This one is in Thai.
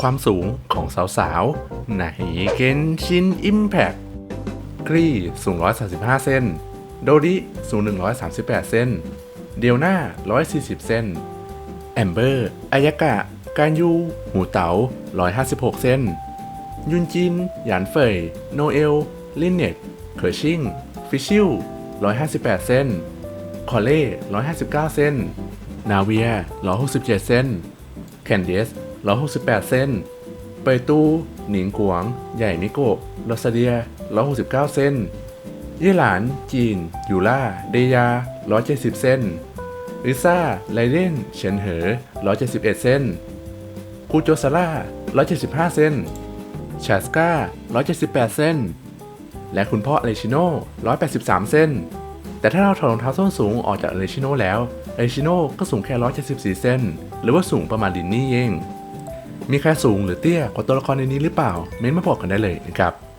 ความสูงของสาวๆ ในเกนชินอิมแพคกรีสูง 135 เซนโดริสูง 138 เซนเดียวหน้า 140 เซนแอมเบอร์อายากะ การยู หูเต๋า 156 เซนยุนจิน หยานเฟย โนเอล ลินเน็ตเคอร์ชิง ฟิชชิล 158 เซนคอเล่ 159 เซนนาเวีย 167 เซนแคนเดส 168 เซน เปยตู้ หนิงกวง ใหญ่มิโกะลอซาเดีย 169 เซนยี่หลาน จีน ยูล่า เดยา 170 เซนริซ่า ไลเดน เฉินเหอ 171 เซนคูโจซาร่า 175 เซนชาสกา178 เซน และคุณพ่ออเลชิโน่183 เซน แต่ถ้าเราถอดรองเท้าส้นสูงออกจากอเลชิโน่แล้วอเลชิโน่ก็สูงแค่ 174 เซน หรือว่าสูงประมาณดินนี่เอง มีใครสูงหรือเตี้ยกว่าตัวละครในนี้หรือเปล่า เม้นมาบอกกันได้เลยนะครับ